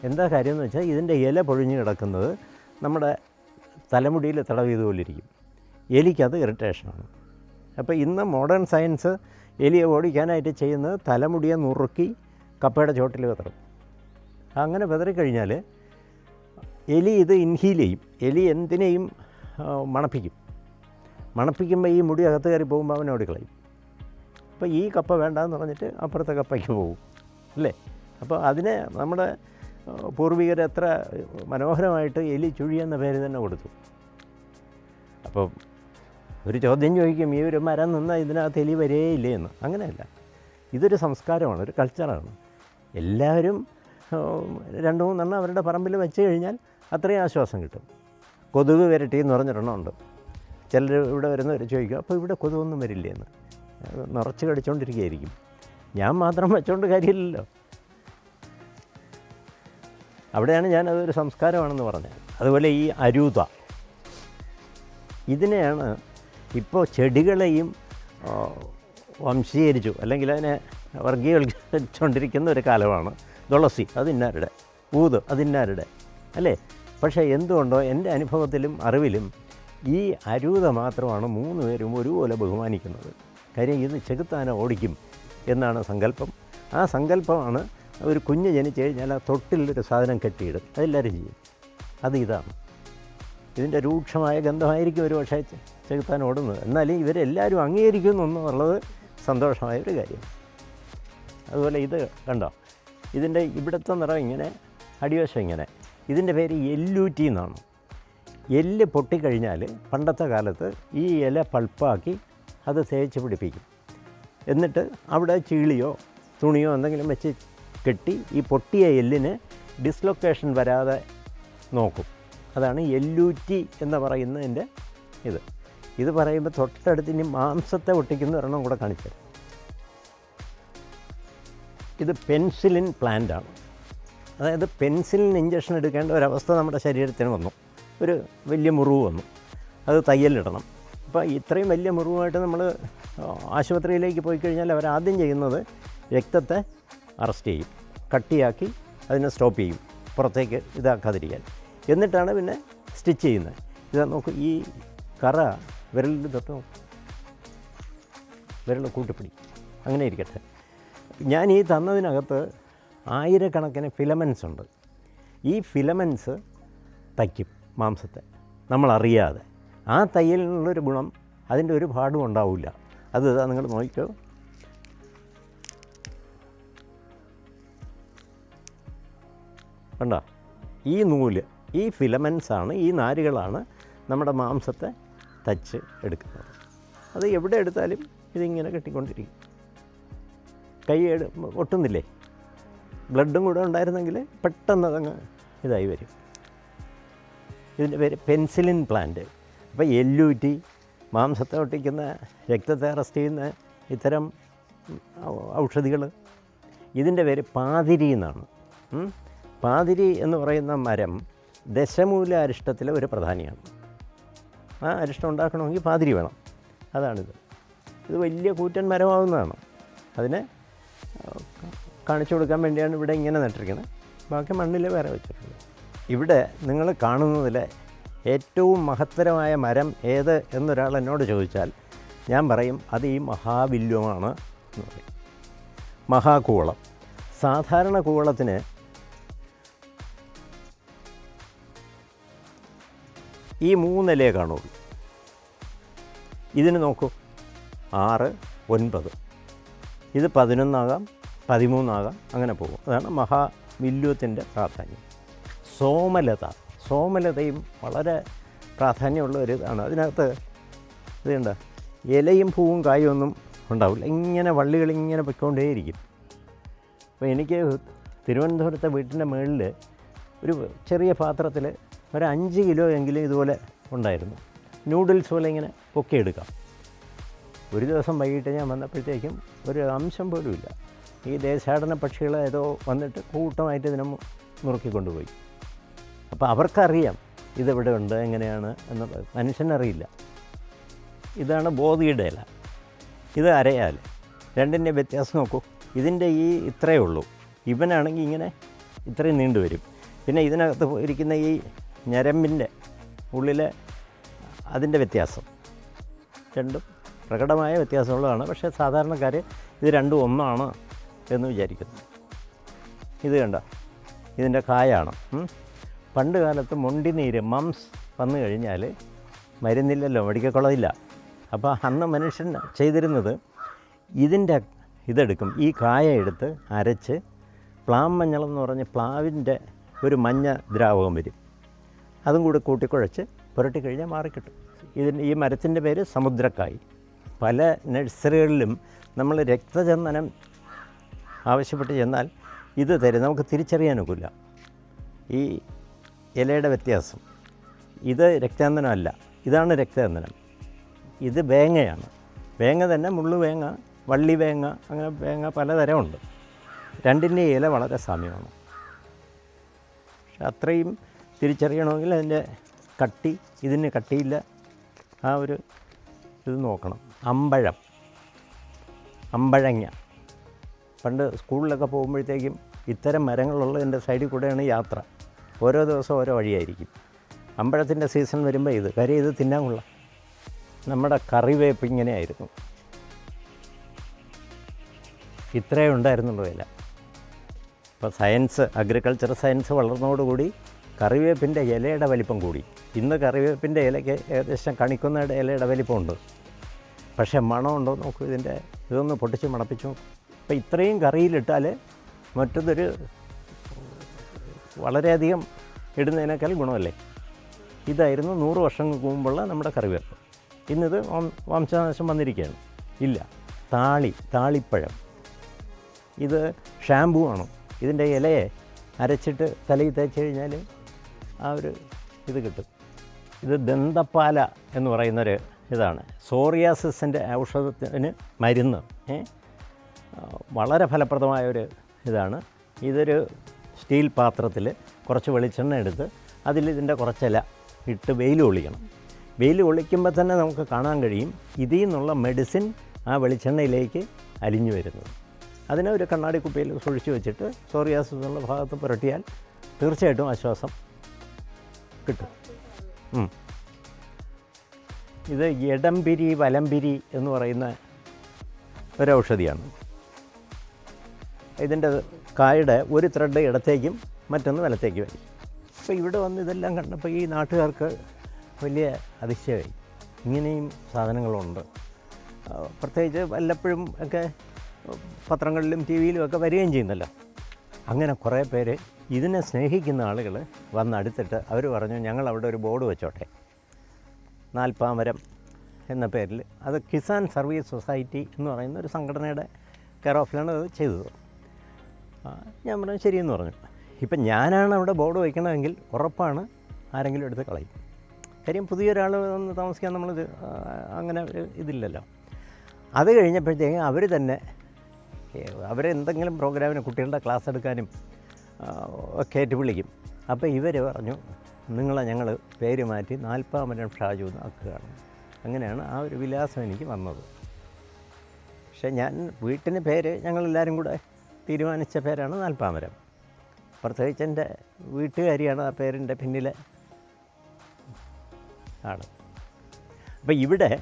[SPEAKER 1] എന്താ കാര്യം എന്ന് വെച്ചാൽ ഇതിന്റെ ഇല പൊഴിഞ്ഞ് കിടക്കുന്നത് നമ്മുടെ തലമുടിയിൽ തടവ് ചെയ്തുപോലിരിക്കും എലിക്കത് ഇറിറ്റേഷനാണ്. അപ്പോൾ ഇന്ന് മോഡേൺ സയൻസ് എലിയെ ഓടിക്കാനായിട്ട് ചെയ്യുന്നത് തലമുടിയെ നുറുക്കി കപ്പയുടെ ചോട്ടിൽ വിതറും. അങ്ങനെ വിതറിക്കഴിഞ്ഞാൽ എലി ഇത് ഇൻഹീൽ ചെയ്യും. എലി എന്തിനേയും മണപ്പിക്കും. മണപ്പിക്കുമ്പോൾ ഈ മുടി അകത്ത് കയറി പോകുമ്പോൾ അവനോട് കളയും? അപ്പോൾ ഈ കപ്പ വേണ്ടാന്ന് പറഞ്ഞിട്ട് അപ്പുറത്തെ കപ്പയ്ക്ക് പോകും. അല്ലേ? അപ്പോൾ അതിനെ നമ്മുടെ പൂർവികർ എത്ര മനോഹരമായിട്ട് എലി ചുഴി എന്ന പേര് തന്നെ കൊടുത്തു. അപ്പോൾ ഒരു ചോദ്യം ചോദിക്കും ഈ ഒരു മരം നിന്നാൽ ഇതിനകത്ത് എലി വരേയില്ലേ എന്ന്. അങ്ങനെയല്ല. ഇതൊരു സംസ്കാരമാണ് ഒരു കൾച്ചറാണ്. എല്ലാവരും രണ്ട് മൂന്നെണ്ണം അവരുടെ പറമ്പിൽ വെച്ച് കഴിഞ്ഞാൽ അത്രയും ആശ്വാസം കിട്ടും. കൊതുക് വരട്ടി എന്ന് പറഞ്ഞൊരെണ്ണമുണ്ട് ചിലർ ഇവിടെ വരുന്നവർ ചോദിക്കും അപ്പോൾ ഇവിടെ കൊതുകൊന്നും വരില്ലേ എന്ന് നിറച്ച് കടിച്ചുകൊണ്ടിരിക്കുകയായിരിക്കും ഞാൻ മാത്രം വെച്ചുകൊണ്ട് കാര്യമില്ലല്ലോ. അവിടെയാണ് ഞാൻ അതൊരു സംസ്കാരമാണെന്ന് പറഞ്ഞത്. അതുപോലെ ഈ അരൂത. ഇതിനെയാണ് ഇപ്പോൾ ചെടികളെയും വംശീകരിച്ചു അല്ലെങ്കിൽ അതിനെ വർഗീയവൽക്കരിച്ചുകൊണ്ടിരിക്കുന്ന ഒരു കാലമാണ് തുളസി അതിന്നാരുടെ ഊത് അതിന്നാരുടെ അല്ലേ? പക്ഷേ എന്തുകൊണ്ടോ എന്റെ അനുഭവത്തിലും അറിവിലും ഈ അരൂത മാത്രമാണ് മൂന്ന് പേരും ഒരുപോലെ ബഹുമാനിക്കുന്നത്. കാര്യം ഇത് ചെകുത്താനെ ഓടിക്കും എന്നാണ് സങ്കല്പം. ആ സങ്കല്പമാണ് ഒരു കുഞ്ഞ് ജനിച്ചു കഴിഞ്ഞാൽ ആ തൊട്ടിൽ ഒരു സാധനം കെട്ടിയിടും. അതെല്ലാവരും ചെയ്യും. അത് ഇതാണ്. ഇതിന്റെ രൂക്ഷമായ ഗന്ധമായിരിക്കും ഒരു പക്ഷേ ചെകുത്താൻ ഓടുന്നത്. എന്നാലും ഇവരെല്ലാവരും അംഗീകരിക്കുന്നു എന്നുള്ളത് സന്തോഷമായ ഒരു കാര്യം. അതുപോലെ ഇത് കണ്ടോ? ഇതിന്റെ ഇവിടുത്തെ നിറം ഇങ്ങനെ അടിവശം ഇങ്ങനെ. ഇതിന്റെ പേര് എല്ലൂറ്റി എന്നാണ്. എല്ല് പൊട്ടിക്കഴിഞ്ഞാൽ പണ്ടത്തെ കാലത്ത് ഈ ഇല പൾപ്പാക്കി അത് തേച്ച് പിടിപ്പിക്കും. എന്നിട്ട് അവിടെ ചീളിയോ തുണിയോ എന്തെങ്കിലും വെച്ച് കെട്ടി ഈ പൊട്ടിയ എല്ലിന് ഡിസ്ലൊക്കേഷൻ വരാതെ നോക്കും. അതാണ് എല്ലൂറ്റി എന്ന് പറയുന്നതിന്റെ ഇത്. ഇത് പറയുമ്പോൾ തൊട്ടടുത്ത് ഇനി മാംസത്തെ ഒട്ടിക്കുന്ന ഒരെണ്ണം കൂടെ കാണിച്ചു ഇത് പെൻസിലിൻ പ്ലാന്റാണ്. അതായത് പെൻസിലിൻ ഇഞ്ചക്ഷൻ എടുക്കേണ്ട ഒരവസ്ഥ നമ്മുടെ ശരീരത്തിന് വന്നു. ഒരു വലിയ മുറിവ് വന്നു. അത് തയ്യലിടണം. അപ്പോൾ ഇത്രയും വലിയ മുറിവുമായിട്ട് നമ്മൾ ആശുപത്രിയിലേക്ക് പോയി കഴിഞ്ഞാൽ അവർ ആദ്യം ചെയ്യുന്നത് രക്തത്തെ അറസ്റ്റ് ചെയ്യും. കട്ടിയാക്കി അതിനെ സ്റ്റോപ്പ് ചെയ്യും. പുറത്തേക്ക് ഇതാക്കാതിരിക്കാൻ. എന്നിട്ടാണ് പിന്നെ സ്റ്റിച്ച് ചെയ്യുന്നത്. ഇതാ നോക്കൂ ഈ കറ വിരലിൽ തൊട്ട്. വിരൽ കൂട്ടിപ്പിടി അങ്ങനെ ഇരിക്കട്ടെ. ഞാൻ ഈ തന്നതിനകത്ത് ആയിരക്കണക്കിന് ഫിലമെൻസ് ഉണ്ട്. ഈ ഫിലമെൻസ് തയ്ക്കും. മാംസത്തെ. നമ്മളറിയാതെ. ആ തയ്യലിനുള്ളൊരു ഗുണം അതിന്റെ ഒരു പാടും ഉണ്ടാവില്ല. അത് നിങ്ങൾ നോക്കിക്കോ. കണ്ടോ? ഈ നൂൽ ഈ ഫിലമെൻസാണ് ഈ നാരുകളാണ് നമ്മുടെ മാംസത്തെ തച്ച് എടുക്കുന്നത്. അത് എവിടെ എടുത്താലും ഇതിങ്ങനെ കെട്ടിക്കൊണ്ടിരിക്കും. കൈ ഒട്ടുന്നില്ലേ? ബ്ലഡും കൂടെ ഉണ്ടായിരുന്നെങ്കിൽ പെട്ടെന്ന് അതങ്ങ് ഇതായി വരും. ഇതിന്റെ പേര് പെൻസിലിൻ പ്ലാന്റ്. അപ്പോൾ എല്ലൂറ്റി മാംസത്തെ ഒട്ടിക്കുന്ന രക്തത്തെ അറസ്റ്റ് ചെയ്യുന്ന ഇത്തരം ഔഷധികൾ. ഇതിന്റെ പേര് പാതിരി എന്നാണ്. പാതിരി എന്ന് പറയുന്ന മരം ദശമൂല അരിഷ്ടത്തിലെ ഒരു പ്രധാനിയാണ്. ആ അരിഷ്ടം ഉണ്ടാക്കണമെങ്കിൽ പാതിരി വേണം. അതാണിത്. ഇത് വലിയ കൂറ്റൻ മരമാവുന്നതാണ്. അതിനെ കാണിച്ചു കൊടുക്കാൻ വേണ്ടിയാണ് ഇവിടെ ഇങ്ങനെ നട്ടിരിക്കുന്നത്. ബാക്കി മണ്ണിൽ വേറെ വെച്ചിട്ടുണ്ട്. ഇവിടെ നിങ്ങൾ കാണുന്നതിലെ ഏറ്റവും മഹത്തരമായ മരം ഏത് എന്നൊരാൾ എന്നോട് ചോദിച്ചാൽ ഞാൻ പറയും അത് ഈ മഹാവില്യമാണ് എന്ന് പറയും. മഹാകൂവളം സാധാരണ കൂവളത്തിന് ഈ മൂന്നിലേ കാണുള്ളൂ. ഇതിന് നോക്കൂ. ആറ് ഒൻപത്. ഇത് പതിനൊന്നാകാം പതിമൂന്നാകാം അങ്ങനെ പോകും. അതാണ് മഹാവില്യത്തിന്റെ പ്രാധാന്യം. സോമലത. സോമലതയും വളരെ പ്രാധാന്യമുള്ള ഒരു ഇതാണ്. അതിനകത്ത് ഇതുണ്ട് ഇലയും പൂവും കായും ഒന്നും ഉണ്ടാവില്ല. ഇങ്ങനെ വള്ളികൾ ഇങ്ങനെ പൊയ്ക്കൊണ്ടേയിരിക്കും. അപ്പോൾ എനിക്ക് തിരുവനന്തപുരത്തെ വീട്ടിന്റെ മുകളിൽ ഒരു ചെറിയ പാത്രത്തിൽ ഒരു അഞ്ച് കിലോ എങ്കിലും ഇതുപോലെ ഉണ്ടായിരുന്നു. നൂഡിൽസ് പോലെ ഇങ്ങനെ പൊക്കിയെടുക്കാം. ഒരു ദിവസം വൈകിട്ട് ഞാൻ വന്നപ്പോഴത്തേക്കും ഒരു അംശം പോലും ഇല്ല ഈ ദേശാടന പക്ഷികൾ ഏതോ വന്നിട്ട് കൂട്ടമായിട്ട് ഇതിനെ നുറുക്കിക്കൊണ്ടുപോയി അപ്പോൾ അവർക്കറിയാം ഇതെവിടെ ഉണ്ട് എങ്ങനെയാണ് എന്നുള്ളത് മനുഷ്യനറിയില്ല. ഇതാണ് ബോധിയുടെ ഇല. ഇത് അരയാൽ രണ്ടിന്റെ വ്യത്യാസം നോക്കൂ. ഇതിന്റെ ഈ ഇത്രയേ ഉള്ളൂ. ഇവനാണെങ്കിൽ ഇങ്ങനെ ഇത്രയും നീണ്ടു വരും. പിന്നെ ഇതിനകത്ത് ഇരിക്കുന്ന ഈ ഞരമ്പിന്റെ ഉള്ളിലെ അതിന്റെ വ്യത്യാസം. രണ്ടും പ്രകടമായ വ്യത്യാസമുള്ളതാണ്. പക്ഷേ സാധാരണക്കാർ ഇത് രണ്ടും ഒന്നാണ് എന്ന് വിചാരിക്കുന്നു. ഇത് കണ്ട? ഇതിന്റെ കായാണ്. പണ്ട് കാലത്ത് മൊണ്ടിനീര് മംസ് വന്നു കഴിഞ്ഞാൽ മരുന്നില്ലല്ലോ മെഡിക്കൽ കോളേജില്ല. അപ്പോൾ അന്ന് മനുഷ്യൻ ചെയ്തിരുന്നത് ഇതിന്റെ ഇതെടുക്കും. ഈ കായ എടുത്ത് അരച്ച് പ്ലാം മഞ്ഞളം എന്ന് പറഞ്ഞ് പ്ലാവിന്റെ ഒരു മഞ്ഞ ദ്രാവകം വരും. അതും കൂടി കൂട്ടിക്കുഴച്ച് പുരട്ടി കഴിഞ്ഞാൽ മാറിക്കിട്ടും. ഇതിന് ഈ മരത്തിന്റെ പേര് സമുദ്രക്കായ്. പല നഴ്സറികളിലും നമ്മൾ രക്തചന്ദനം ആവശ്യപ്പെട്ട് ചെന്നാൽ ഇത് തരും. നമുക്ക് തിരിച്ചറിയാനൊക്കില്ല. ഈ ഇലയുടെ വ്യത്യാസം. ഇത് രക്താന്തനമല്ല ഇതാണ് രക്താന്തനം. ഇത് വേങ്ങയാണ്. വേങ്ങ തന്നെ മുള്ളു വേങ്ങ വള്ളി വേങ്ങ അങ്ങനെ വേങ്ങ പലതരമുണ്ട്. രണ്ടിന്റെ ഇല വളരെ സാമ്യമാണ്. പക്ഷെ അത്രയും തിരിച്ചറിയണമെങ്കിൽ അതിന്റെ കട്ടി ഇതിന് കട്ടിയില്ല. ആ ഒരു ഇത് നോക്കണം. അമ്പഴം. അമ്പഴങ്ങ. പണ്ട് സ്കൂളിലൊക്കെ പോകുമ്പോഴത്തേക്കും ഇത്തരം മരങ്ങളുള്ളതിന്റെ സൈഡിൽ കൂടെയാണ് യാത്ര. ഓരോ ദിവസം ഓരോ വഴിയായിരിക്കും. അമ്പഴത്തിന്റെ സീസൺ വരുമ്പോൾ ഇത് കാര്യം ഇത് തിന്നാൻ കൊള്ളാം. നമ്മുടെ കറിവേപ്പ് ഇങ്ങനെയായിരുന്നു. ഇത്രയേ ഉണ്ടായിരുന്നുള്ളൂ വില. ഇപ്പോൾ സയൻസ് അഗ്രികൾച്ചർ സയൻസ് വളർന്നതോടുകൂടി കറിവേപ്പിന്റെ ഇലയുടെ വലിപ്പം കൂടി. ഇന്ന് കറിവേപ്പിന്റെ ഇലയ്ക്ക് ഏകദേശം കണിക്കുന്നയുടെ ഇലയുടെ വലിപ്പമുണ്ട്. പക്ഷേ മണമുണ്ടോ നോക്കൂ ഇതിന്റെ. ഇതൊന്ന് പൊട്ടിച്ച് മണപ്പിച്ചു അപ്പോൾ ഇത്രയും കറിയിലിട്ടാൽ മറ്റതൊരു വളരെയധികം ഇടുന്നതിനേക്കാൾ ഗുണമല്ലേ? ഇതായിരുന്നു നൂറ് വർഷങ്ങൾക്ക് മുമ്പുള്ള നമ്മുടെ കറിവേപ്പ്. ഇന്നിത് വംശനാശം വന്നിരിക്കുകയാണ്. ഇല്ല താളി താളിപ്പഴം. ഇത് ഷാമ്പൂ ആണ്. ഇതിന്റെ ഇലയെ അരച്ചിട്ട് തലയിൽ തേച്ച് കഴിഞ്ഞാൽ ആ ഒരു ഇത് കിട്ടും. ഇത് ദന്തപ്പാല എന്ന് പറയുന്നൊരു ഇതാണ്. സോറിയാസിന്റെ ഔഷധത്തിന് മരുന്ന്. വളരെ ഫലപ്രദമായ ഒരു ഇതാണ്. ഇതൊരു സ്റ്റീൽ പാത്രത്തിൽ കുറച്ച് വെളിച്ചെണ്ണ എടുത്ത് അതിൽ ഇതിന്റെ കുറച്ചില ഇട്ട് വെയിൽ ഒളിക്കണം. വെയിൽ ഒളിക്കുമ്പോൾ തന്നെ നമുക്ക് കാണാൻ കഴിയും ഇതിൽ നിന്നുള്ള മെഡിസിൻ ആ വെളിച്ചെണ്ണയിലേക്ക് അലിഞ്ഞു വരുന്നത്. അതിനെ ഒരു കണ്ണാടി കുപ്പിയിൽ സൂക്ഷിച്ച് വെച്ചിട്ട് സോറിയാസിസ് എന്നുള്ള ഭാഗത്ത് പുരട്ടിയാൽ തീർച്ചയായിട്ടും ആശ്വാസം കിട്ടും. ഇത് ഇടംപിരി വലംപിരി എന്ന് പറയുന്ന ഒരു ഔഷധിയാണ്. ഇതിന്റെ കായുടെ ഒരു ത്രെഡ് ഇടത്തേക്കും മറ്റൊന്ന് വലത്തേക്കും വരും അപ്പോൾ ഇവിടെ വന്ന് ഇതെല്ലാം കണ്ടപ്പോൾ ഈ നാട്ടുകാർക്ക് വലിയ അതിശയമായി. ഇങ്ങനെയും സാധനങ്ങളുണ്ട്. പ്രത്യേകിച്ച് വല്ലപ്പോഴും ഒക്കെ പത്രങ്ങളിലും ടി വിയിലും ഒക്കെ വരികയും ചെയ്യുന്നല്ലോ. അങ്ങനെ കുറേ പേര് ഇതിനെ സ്നേഹിക്കുന്ന ആളുകൾ വന്നടുത്തിട്ട് അവർ പറഞ്ഞു ഞങ്ങൾ അവിടെ ഒരു ബോർഡ് വെച്ചോട്ടെ. നാൽപ്പാമരം എന്ന പേരിൽ. അത് കിസാൻ സർവീസ് സൊസൈറ്റി എന്ന് പറയുന്ന ഒരു സംഘടനയുടെ കെയർ ഓഫിലാണ് അത് ചെയ്തത്. ഞാൻ പറഞ്ഞു ശരിയെന്ന് പറഞ്ഞു. ഇപ്പം ഞാനാണ് അവിടെ ബോർഡ് വയ്ക്കണമെങ്കിൽ ഉറപ്പാണ് ആരെങ്കിലും എടുത്ത് കളയും. കാര്യം പുതിയൊരാൾ വന്ന് താമസിക്കാൻ നമ്മൾ അങ്ങനെ ഇതില്ലല്ലോ. അത് കഴിഞ്ഞപ്പോഴത്തേക്കും അവർ തന്നെ അവരെന്തെങ്കിലും പ്രോഗ്രാമിന് കുട്ടികളുടെ ക്ലാസ് എടുക്കാനും ഒക്കെ ആയിട്ട് വിളിക്കും. അപ്പോൾ ഇവർ പറഞ്ഞു നിങ്ങളെ ഞങ്ങൾ പേര് മാറ്റി നാൽപ്പാമരം ഷാജു എന്ന് ആക്കുകയാണ് അങ്ങനെയാണ് ആ ഒരു വിലാസം എനിക്ക് വന്നത്. പക്ഷേ ഞാൻ വീട്ടിന് പേര് ഞങ്ങളെല്ലാവരും കൂടെ തീരുമാനിച്ച പേരാണ് നാൽപ്പാമരം. പ്രത്യേകിച്ച് എന്റെ വീട്ടുകാരിയാണ് ആ പേരിന്റെ പിന്നിലെ ആണ് അപ്പോൾ ഇവിടെ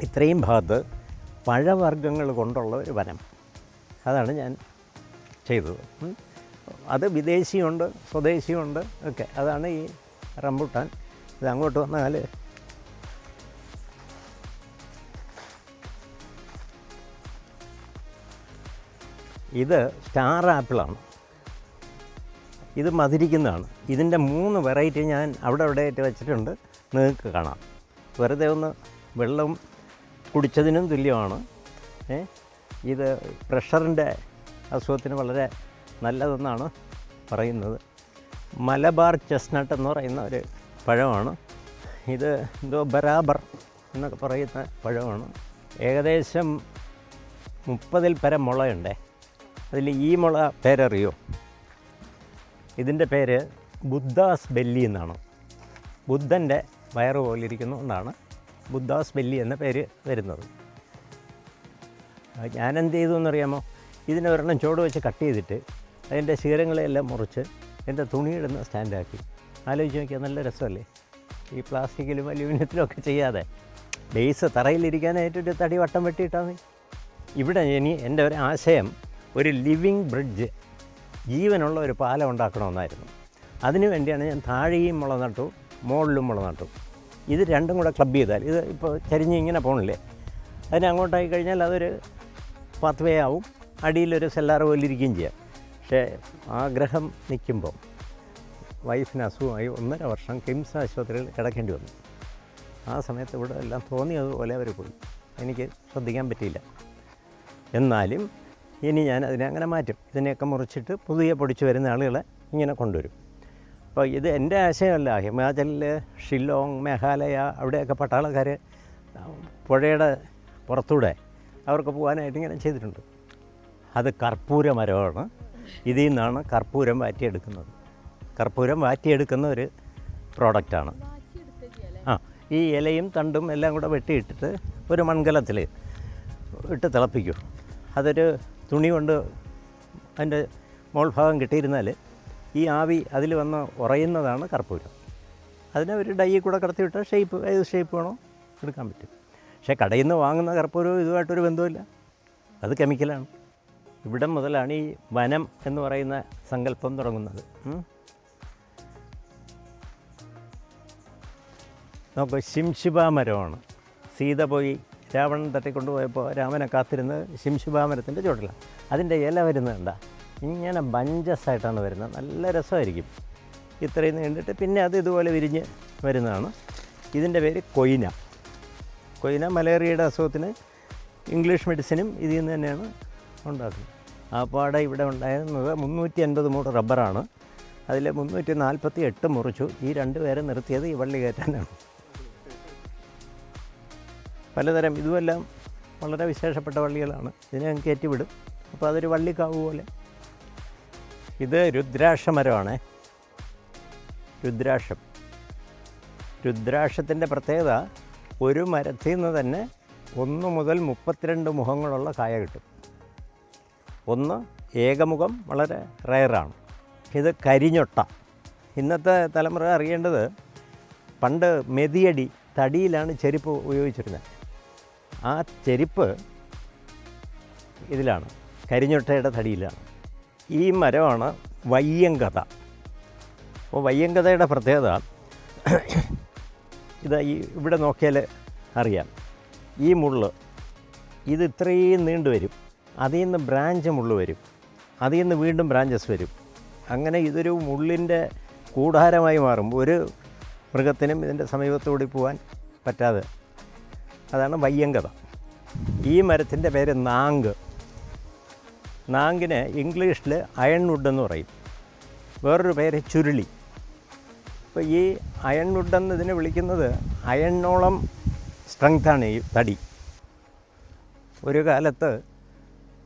[SPEAKER 1] ഇത്രയും ഭാഗത്ത് പഴവർഗങ്ങൾ കൊണ്ടുള്ള ഒരു വനം. അതാണ് ഞാൻ ചെയ്തത്. അത് വിദേശിയുണ്ട് സ്വദേശിയുണ്ട് ഒക്കെ. അതാണ് ഈ റംബുട്ടാൻ. ഇത് അങ്ങോട്ട് വന്നാൽ ഇത് സ്റ്റാർ ആപ്പിളാണ്. ഇത് മധുരിക്കുന്നതാണ്. ഇതിന്റെ മൂന്ന് വെറൈറ്റി ഞാൻ അവിടെ അവിടെ ആയിട്ട് വെച്ചിട്ടുണ്ട്. നിങ്ങൾക്ക് കാണാം. വെറുതെ ഒന്ന് വെള്ളം കുടിച്ചതിനും തുല്യമാണ്. ഇത് പ്രഷറിന്റെ അസുഖത്തിന് വളരെ നല്ലതെന്നാണ് പറയുന്നത്. മലബാർ ചെസ്നട്ട് എന്ന് പറയുന്ന ഒരു പഴമാണ്. ഇത് എന്തോ ബരാബർ എന്നൊക്കെ പറയുന്ന പഴമാണ്. ഏകദേശം മുപ്പതിൽ പരം മുളയുണ്ടേ. അതിൽ ഈ മുള പേരറിയോ? ഇതിന്റെ പേര് ബുദ്ധാസ് ബെല്ലി എന്നാണ്. ബുദ്ധന്റെ വയറ് പോലിരിക്കുന്നതുകൊണ്ടാണ് ബുദ്ധാസ് ബെല്ലി എന്ന പേര് വരുന്നത്. ഞാനെന്ത് ചെയ്തു എന്നറിയാമോ? ഇതിനെ ഒരെണ്ണം ചുവട് വെച്ച് കട്ട് ചെയ്തിട്ട് അതിന്റെ ശീലങ്ങളെല്ലാം മുറിച്ച് എന്റെ തുണിയിടുന്ന സ്റ്റാൻഡാക്കി. ആലോചിച്ച് നോക്കിയാൽ നല്ല രസമല്ലേ? ഈ പ്ലാസ്റ്റിക്കിലും അലൂമിനിയത്തിലും ഒക്കെ ചെയ്യാതെ ബേസ് തറയിലിരിക്കാനായിട്ട് ഒരു തടി വട്ടം വെട്ടിയിട്ടാൽ മതി. ഇവിടെ ഇനി എന്റെ ഒരു ആശയം ഒരു ലിവിങ് ബ്രിഡ്ജ് ജീവനുള്ള ഒരു പാലം ഉണ്ടാക്കണമെന്നായിരുന്നു. അതിനു വേണ്ടിയാണ് ഞാൻ താഴെയും മുള നട്ടു മുകളിലും മുള നട്ടു. ഇത് രണ്ടും കൂടെ ക്ലബ് ചെയ്താൽ ഇത് ഇപ്പോൾ ചരിഞ്ഞ് ഇങ്ങനെ പോകണില്ലേ അതിന് അങ്ങോട്ടായി കഴിഞ്ഞാൽ അതൊരു പാത്വേ ആവും അടിയിലൊരു സെല്ലാറ് പോലെ ഇരിക്കുകയും ചെയ്യാം. പക്ഷേ ആഗ്രഹം നിൽക്കുമ്പോൾ വൈഫിന് അസുഖമായി ഒന്നര വർഷം കിംസ് ആശുപത്രിയിൽ കിടക്കേണ്ടി വന്നു. ആ സമയത്ത് ഇവിടെ എല്ലാം തോന്നിയതുപോലെ അവർ പോയി. എനിക്ക് ശ്രദ്ധിക്കാൻ പറ്റിയില്ല. എന്നാലും ഇനി ഞാൻ അതിനെ അങ്ങനെ മാറ്റും. ഇതിനെയൊക്കെ മുറിച്ചിട്ട് പുതിയ പൊടിച്ച് വരുന്ന ആളുകളെ ഇങ്ങനെ കൊണ്ടുവരും. അപ്പോൾ ഇത് എന്റെ ആശയമല്ല. ഹിമാചലിൽ ഷില്ലോങ് മേഘാലയ അവിടെയൊക്കെ പട്ടാളക്കാർ പുഴയുടെ പുറത്തൂടെ അവർക്ക് പോകാനായിട്ട് ഇങ്ങനെ ചെയ്തിട്ടുണ്ട്. അത് കർപ്പൂര മരമാണ് ഇതിൽ നിന്നാണ് കർപ്പൂരം വാറ്റിയെടുക്കുന്നത്. കർപ്പൂരം വാറ്റിയെടുക്കുന്ന ഒരു പ്രോഡക്റ്റാണ്. ആ ഈ ഇലയും തണ്ടും എല്ലാം കൂടെ വെട്ടിയിട്ടിട്ട് ഒരു മൺകലത്തിൽ ഇട്ട് തിളപ്പിക്കും. അതൊരു തുണി കൊണ്ട് അതിന്റെ മോൾ ഭാഗം കിട്ടിയിരുന്നാൽ ഈ ആവി അതിൽ വന്ന് ഉറയുന്നതാണ് കർപ്പൂരം. അതിനെ ഒരു ഡൈയിൽ കൂടെ കടത്തിവിട്ടാൽ ഷേപ്പ് ഏത് ഷേപ്പ് വേണോ എടുക്കാൻ പറ്റും. പക്ഷേ കടയിൽ നിന്ന് വാങ്ങുന്ന കർപ്പൂരവും ഇതുമായിട്ടൊരു ബന്ധമില്ല അത് കെമിക്കലാണ്. ഇവിടം മുതലാണ് ഈ വനം എന്ന് പറയുന്ന സങ്കല്പം തുടങ്ങുന്നത്. നോക്കൂ ശിംശിബാ മരമാണ്. സീത പോയി രാവണൻ തട്ടിക്കൊണ്ടുപോയപ്പോൾ രാമനെ കാത്തിരുന്ന് ശിംശുഭാമരത്തിന്റെ ചുവട്ടിലാണ് അതിന്റെ ഇല വരുന്നത് കണ്ട. ഇങ്ങനെ ബഞ്ചസ് ആയിട്ടാണ് വരുന്നത്. നല്ല രസമായിരിക്കും. ഇത്രയും നീണ്ടിട്ട് പിന്നെ അത് ഇതുപോലെ വിരിഞ്ഞ് വരുന്നതാണ്. ഇതിന്റെ പേര് കൊയിന. കൊയിന മലേറിയയുടെ അസുഖത്തിന് ഇംഗ്ലീഷ് മെഡിസിനും ഇതിൽ നിന്ന് തന്നെയാണ് ഉണ്ടാക്കുന്നത്. ആ പാടെ ഇവിടെ ഉണ്ടായിരുന്നത് മുന്നൂറ്റി അൻപത് മൂട് റബ്ബറാണ്. അതിൽ മുന്നൂറ്റി നാൽപ്പത്തി എട്ട് മുറിച്ചു. ഈ രണ്ട് പേരെ നിർത്തിയത് ഈ വള്ളി കയറ്റാനാണ് പലതരം ഇതുമെല്ലാം വളരെ വിശേഷപ്പെട്ട വള്ളികളാണ്. ഇതിനെ കയറ്റിവിടും. അപ്പോൾ അതൊരു വള്ളിക്കാവ് പോലെ. ഇത് രുദ്രാക്ഷമരമാണ്. രുദ്രാക്ഷം. രുദ്രാക്ഷത്തിന്റെ പ്രത്യേകത ഒരു മരത്തിൽ നിന്ന് തന്നെ ഒന്ന് മുതൽ മുപ്പത്തിരണ്ട് മുഖങ്ങളുള്ള കായ കിട്ടും. ഒന്ന് ഏകമുഖം വളരെ റയറാണ്. ഇത് കരിഞ്ഞൊട്ട. ഇന്നത്തെ തലമുറ അറിയേണ്ടത് പണ്ട് മെതിയടി തടിയിലാണ് ചെരുപ്പ് ഉപയോഗിച്ചിരുന്നത്. ആ ചെരുപ്പ് ഇതിലാണ്. കരിഞ്ഞൊട്ടയുടെ തടിയിലാണ്. ഈ മരമാണ് വയ്യങ്കത അപ്പോൾ വയ്യങ്കതയുടെ പ്രത്യേകത ഇത് ഈ ഇവിടെ നോക്കിയാൽ അറിയാം. ഈ മുള്ള് ഇത് ഇത്രയും നീണ്ടു വരും. അതിൽ നിന്ന് ബ്രാഞ്ച് മുള്ള് വരും. അതിൽ നിന്ന് വീണ്ടും ബ്രാഞ്ചസ് വരും. അങ്ങനെ ഇതൊരു മുള്ളിന്റെ കൂടാരമായി മാറും. ഒരു മൃഗത്തിനും ഇതിന്റെ സമീപത്തോടി പോകാൻ പറ്റാതെ അതാണ് വയ്യങ്കത ഈ മരത്തിന്റെ പേര് നാങ്ക്. നാങ്കിന് ഇംഗ്ലീഷിൽ അയൺവുഡ് എന്ന് പറയും. വേറൊരു പേര് ചുരുളി. അപ്പോൾ ഈ അയൺവുഡ് എന്ന് ഇതിനെ വിളിക്കുന്നത് അയണ്ണോളം സ്ട്രെങ്താണ് ഈ തടി. ഒരു കാലത്ത്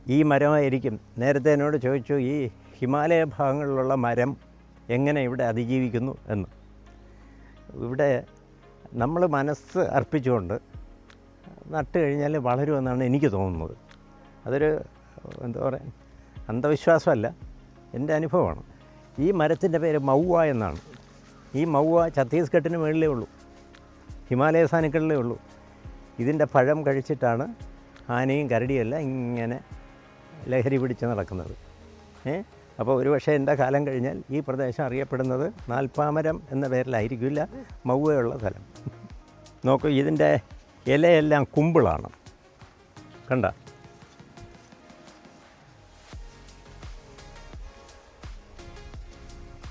[SPEAKER 1] ഈ മരമായിരിക്കും. നേരത്തെ എന്നോട് ചോദിച്ചു ഈ ഹിമാലയ ഭാഗങ്ങളിലുള്ള മരം എങ്ങനെ ഇവിടെ അതിജീവിക്കുന്നു? എന്ന്. ഇവിടെ നമ്മൾ മനസ്സ് അർപ്പിച്ചുകൊണ്ട് നട്ട് കഴിഞ്ഞാൽ വളരുമെന്നാണ് എനിക്ക് തോന്നുന്നത്. അതൊരു എന്താ പറയുക അന്ധവിശ്വാസമല്ല എന്റെ അനുഭവമാണ്. ഈ മരത്തിന്റെ പേര് മൗവ എന്നാണ്. ഈ മൗവ ഛത്തീസ്ഗഡിന് മുകളിലേ ഉള്ളൂ. ഹിമാലയ സാനുക്കളിലേ ഉള്ളൂ. ഇതിന്റെ പഴം കഴിച്ചിട്ടാണ് ആനയും കരടിയെല്ലാം ഇങ്ങനെ ലഹരി പിടിച്ച് നടക്കുന്നത്. ഏ? അപ്പോൾ ഒരുപക്ഷെ എന്റെ കാലം കഴിഞ്ഞാൽ ഈ പ്രദേശം അറിയപ്പെടുന്നത് നാൽപ്പാമരം എന്ന പേരിലായിരിക്കില്ല മൗവയുള്ള സ്ഥലം. നോക്കൂ ഇതിന്റെ ഇലയെല്ലാം കുമ്പിളാണ്. കണ്ട?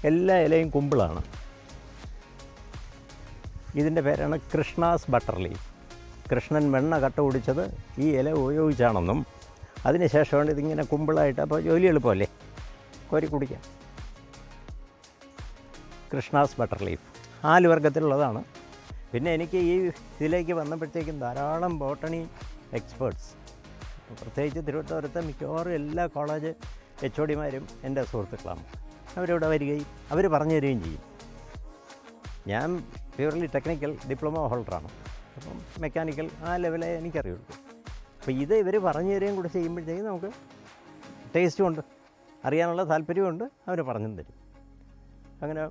[SPEAKER 1] എല്ലാ ഇലയും കുമ്പിളാണ്. ഇതിന്റെ പേരാണ് കൃഷ്ണാസ് ബട്ടർലി. കൃഷ്ണൻ വെണ്ണ കട്ട കുടിച്ചത് ഈ ഇല ഉപയോഗിച്ചാണെന്നും അതിനുശേഷമാണ് ഇതിങ്ങനെ കുമ്പിളായിട്ട് അപ്പോൾ ജോലി എളുപ്പമല്ലേ? കോരി കുടിക്കാം. കൃഷ്ണാസ് ബട്ടർ ലീഫ് നാല് വർഗത്തിലുള്ളതാണ് പിന്നെ എനിക്ക് ഈ ഇതിലേക്ക് വന്നപ്പോഴത്തേക്കും ധാരാളം ബോട്ടണി എക്സ്പേർട്സ്. പ്രത്യേകിച്ച് തിരുവനന്തപുരത്തെ മിക്കവാറും എല്ലാ കോളേജ് എച്ച് ഒടിമാരും എന്റെ സുഹൃത്തുക്കളാണ്. അവരിവിടെ വരികയും അവർ പറഞ്ഞു തരികയും ചെയ്യും. ഞാൻ പ്യൂർലി ടെക്നിക്കൽ ഡിപ്ലോമ ഹോൾഡറാണ്. അപ്പം മെക്കാനിക്കൽ ആ ലെവലേ എനിക്കറിയുള്ളൂ. അപ്പോൾ ഇത് ഇവർ പറഞ്ഞു തരികയും കൂടെ ചെയ്യുമ്പോഴത്തേക്കും നമുക്ക് ടേസ്റ്റും ഉണ്ട്. അറിയാനുള്ള താല്പര്യമുണ്ട് അവർ പറഞ്ഞു തരും. അങ്ങനെ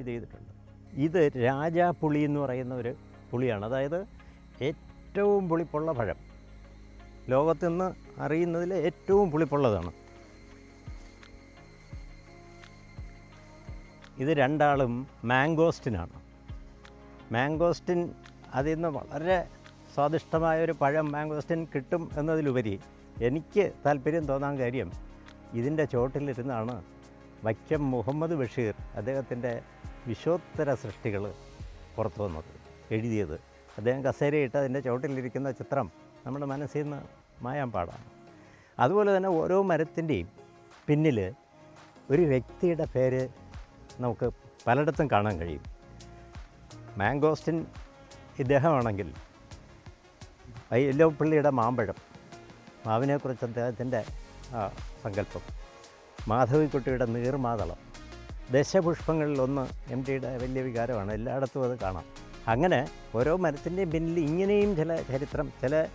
[SPEAKER 1] ഇത് ചെയ്തിട്ടുണ്ട്. ഇത് രാജാപുളി എന്ന് പറയുന്ന ഒരു പുളിയാണ്. അതായത് ഏറ്റവും പുളിപ്പുള്ള പഴം. ലോകത്ത് നിന്ന് അറിയുന്നതിൽ ഏറ്റവും പുളിപ്പുള്ളതാണ്. ഇത് രണ്ടാളും മാംഗോസ്റ്റിനാണ് മാംഗോസ്റ്റിൻ അതിൽ നിന്ന് വളരെ സ്വാദിഷ്ടമായ ഒരു പഴം മാംഗോസ്റ്റിൻ കിട്ടും എന്നതിലുപരി എനിക്ക് താല്പര്യം തോന്നാൻ കാര്യം ഇതിന്റെ ചോട്ടിലിരുന്നാണ് വൈക്കം മുഹമ്മദ് ബഷീർ അദ്ദേഹത്തിന്റെ വിശ്വോത്തര സൃഷ്ടികൾ പുറത്തു വന്നത് എഴുതിയത്. അദ്ദേഹം കസേരയിട്ട് അതിന്റെ ചുവട്ടിലിരിക്കുന്ന ചിത്രം നമ്മുടെ മനസ്സിൽ നിന്ന് മായാൻ പാടാണ്. അതുപോലെ തന്നെ ഓരോ മരത്തിന്റെയും പിന്നിൽ ഒരു വ്യക്തിയുടെ പേര് നമുക്ക് പലയിടത്തും കാണാൻ കഴിയും. മാംഗോസ്റ്റിൻ ഇദ്ദേഹമാണെങ്കിൽ പള്ളിയുടെ മാമ്പഴം മാവിനെക്കുറിച്ച് അദ്ദേഹത്തിന്റെ സങ്കല്പം. മാധവിക്കുട്ടിയുടെ നീർമാതളം ദശപുഷ്പങ്ങളിൽ ഒന്ന് എം ടിയുടെ വലിയ വികാരമാണ്. എല്ലായിടത്തും അത് കാണാം. അങ്ങനെ ഓരോ മരത്തിന്റെയും പിന്നിൽ ഇങ്ങനെയും ചില ചരിത്രം ചില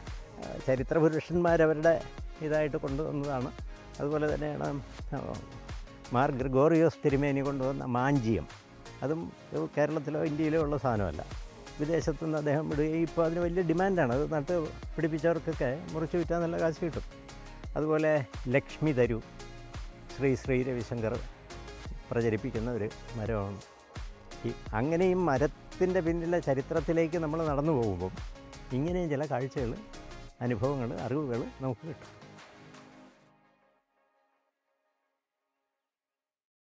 [SPEAKER 1] ചരിത്ര പുരുഷന്മാരവരുടെ ഇതായിട്ട് കൊണ്ടുവന്നതാണ്. അതുപോലെ തന്നെയാണ് മാർ ഗ്രിഗോറിയോസ് തിരുമേനി കൊണ്ടുവന്ന മാഞ്ചിയം. അതും കേരളത്തിലോ ഇന്ത്യയിലോ ഉള്ള സാധനമല്ല. വിദേശത്തു നിന്ന് അദ്ദേഹം വിടുകയും ഇപ്പോൾ അതിന് വലിയ ഡിമാൻഡാണ്. അത് നട്ട് പിടിപ്പിച്ചവർക്കൊക്കെ മുറിച്ച് വിറ്റാൽ നല്ല കാശ് കിട്ടും. അതുപോലെ ലക്ഷ്മി തരു ശ്രീ ശ്രീ രവിശങ്കർ പ്രചരിപ്പിക്കുന്ന ഒരു മരമാണ്. ഈ അങ്ങനെയും മരത്തിന്റെ പിന്നിലെ ചരിത്രത്തിലേക്ക് നമ്മൾ നടന്നു പോകുമ്പം ഇങ്ങനെയും ചില കാഴ്ചകൾ അനുഭവങ്ങൾ അറിവുകൾ നമുക്ക് കിട്ടും.